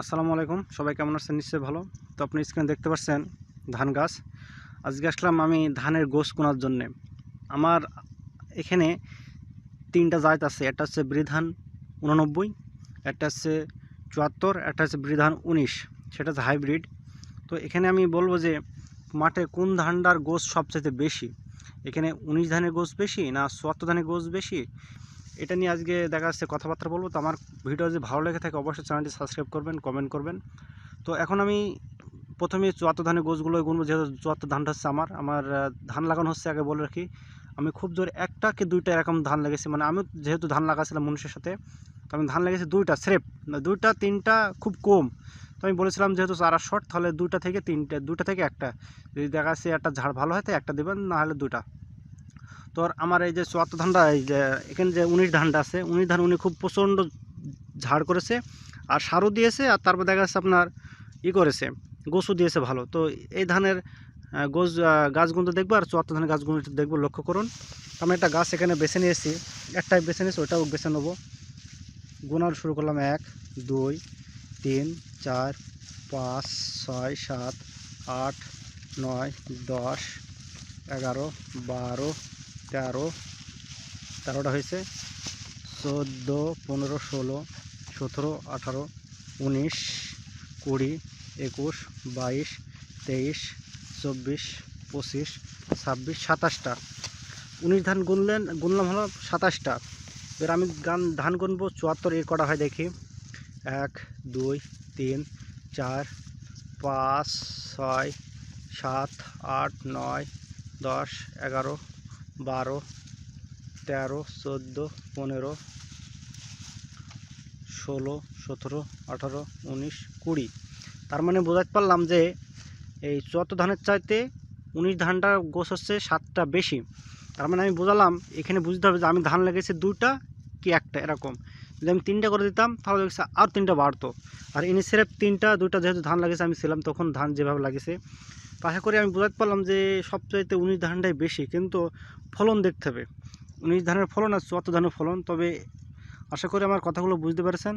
আসসালামু আলাইকুম। সবাই কেমন আছেন? নিশ্চয়ই ভালো। তো আপনি স্ক্রিনে দেখতে পাচ্ছেন ধান গাছ। আজকে আসলাম আমি ধানের গোস কোনার জন্যে। আমার এখানে তিনটা জাত আছে। একটা হচ্ছে বৃধান উননব্বই একটা হচ্ছে চুয়াত্তর, একটা হচ্ছে বৃধান উনিশ। সেটা হচ্ছে হাইব্রিড তো এখানে আমি বলব যে, মাঠে কোন ধানটার গোস সবচেয়ে বেশি? এখানে উনিশ ধানের গোস বেশি না চুয়াত্তর ধানের গোস বেশি? এটা নিয়ে আজকে দেখা যাচ্ছে কথাবার্তা বলব। তো আমার ভিডিও যদি ভালো লেগে থাকে অবশ্যই চ্যানেলটি সাবস্ক্রাইব করবেন কমেন্ট করবেন। তো এখন আমি প্রথমে চুয়াত্তর ধানের গোছগুলো গুনবো, যেহেতু চুয়াত্তর ধানটা হচ্ছে আমার আমার ধান লাগানো হচ্ছে আগে বলে রাখি। আমি খুব জোর একটা কি দুইটা এরকম ধান লেগেছি মানে আমি যেহেতু ধান লাগাছিলাম মানুষের সাথে, তো আমি ধান লেগেছি দুইটা স্রেপ দুইটা, তিনটা খুব কম। তো আমি বলেছিলাম যেহেতু চারা শর্ট তাহলে দুইটা থেকে তিনটে, দুইটা থেকে একটা। যদি দেখা যাচ্ছে একটা ঝাড় ভালো হয় তো একটা দেবেন, না হলে দুটা তো আর আমার এই যে চুয়াত্তর ধানটা, এই যে এখানে যে উনিশ ধানটা আছে, উনিশ ধান উনি খুব প্রচণ্ড ঝাড় করেছে, আর সারও দিয়েছে, আর তারপর দেখা যাচ্ছে আপনার ই করেছে, গোসও দিয়েছে ভালো। তো এই ধানের গোস গাছগুলো দেখব, আর চুয়াত্তর ধানের গাছগুলো দেখব, লক্ষ্য করুন। আমি একটা গাছ এখানে বেছে নিয়েছি, একটাই বেছে নিয়েছি, ওটাও বেছে নেব। গোনার শুরু করলাম এক, দুই, তিন, চার, পাঁচ, ছয়, সাত, আট, নয়, দশ, এগারো, বারো তেরো, তেরোটা হয়েছে। চোদ্দ, পনেরো, ষোলো, সতেরো, আঠারো, উনিশ, কুড়ি, একুশ, বাইশ, তেইশ, চব্বিশ, পঁচিশ, ছাব্বিশ, সাতাশটা। উনিশ ধান গুনলেন, গুনলাম হলো সাতাশটা। এবার আমি গান, ধান গুনবো, চুয়াত্তর এর কটা হয় দেখি। এক, দুই, তিন, চার, পাঁচ, ছয়, সাত, আট, নয়, দশ, এগারো বারো, তেরো, চোদ্দ, পনেরো, ষোলো, সতেরো, আঠারো, উনিশ, কুড়ি। তার মানে বোঝাতে পারলাম যে এই চুয়াত্তর ধানের চাইতে উনিশ ধানটা গোছ হচ্ছে সাতটা বেশি। তার মানে আমি বোঝালাম, এখানে বুঝতে হবে যে আমি ধান লেগেছি দুইটা কি একটা, এরকম। যদি আমি তিনটা করে দিতাম, তাহলে দেখছি আর তিনটা বাড়তো। আর ইনি সিরেপ তিনটা, দুইটা যেহেতু ধান লাগিয়েছে, আমি ছিলাম, তখন ধান যেভাবে লাগিয়েছে তো আশা করি আমি বোঝাতে পারলাম যে সবচাইতে উনিশ ধানটাই বেশি, কিন্তু ফলন দেখতে হবে। উনিশ ধানের ফলন আর চুয়াত্তর ধানের ফলন, তবে আশা করি আমার কথাগুলো বুঝতে পেরেছেন।